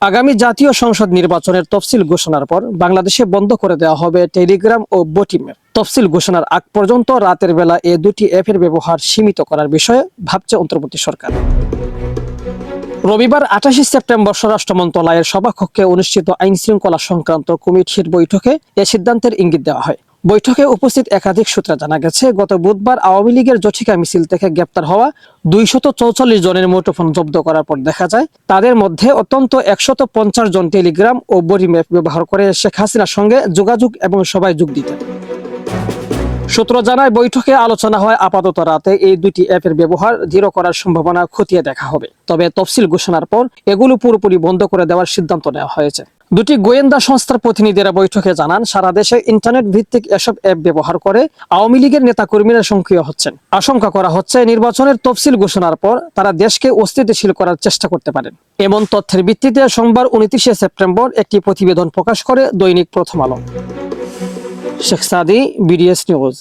আগামী জাতীয় সংসদ নির্বাচনের তফসিল ঘোষণার পর বাংলাদেশে বন্ধ করে দেওয়া হবে টেলিগ্রাম ও বটিমের তফসিল ঘোষণার আগ পর্যন্ত রাতের বেলা এ দুটি অ্যাপের ব্যবহার সীমিত করার বিষয়ে ভাবছে অন্তর্বর্তী সরকার। রবিবার আঠাশে সেপ্টেম্বর স্বরাষ্ট্র মন্ত্রণালয়ের সভাকক্ষে অনুষ্ঠিত আইন শৃঙ্খলা সংক্রান্ত কমিটির বৈঠকে এ সিদ্ধান্তের ইঙ্গিত দেওয়া হয়। বৈঠকে উপস্থিত একাধিক সূত্রে জানা গেছে, গত বুধবার আওয়ামী লীগের জঠিকা মিছিল থেকে গ্রেপ্তার হওয়া দুইশত চৌচল্লিশ জনের মুঠোফোন জব্দ করার পর দেখা যায়, তাদের মধ্যে অত্যন্ত একশত পঞ্চাশ জন টেলিগ্রাম ও বরিম্যাপ ব্যবহার করে শেখ হাসিনার সঙ্গে যোগাযোগ এবং সবাই যোগ দিতেন। সূত্র জানায়, বৈঠকে আলোচনা হয় আপাতত রাতে এই দুটি অ্যাপের ব্যবহার জিরো করার সম্ভাবনা খতিয়ে দেখা হবে। তবে তফসিল ঘোষণার পর এগুলো পুরোপুরি বন্ধ করে দেওয়ার সিদ্ধান্ত নেওয়া হয়েছে। দুটি গোয়েন্দা সংস্থার প্রতিনিধিরা বৈঠকে জানান, সারা দেশে ইন্টারনেট ভিত্তিক এসব অ্যাপ ব্যবহার করে আওয়ামী লীগের নেতাকর্মীরা সক্রিয় হচ্ছেন। আশঙ্কা করা হচ্ছে, নির্বাচনের তফসিল ঘোষণার পর তারা দেশকে অস্থিতিশীল করার চেষ্টা করতে পারেন। এমন তথ্যের ভিত্তিতে সোমবার উনত্রিশে সেপ্টেম্বর একটি প্রতিবেদন প্রকাশ করে দৈনিক প্রথম আলো। Sheikh Sadi, BDS news.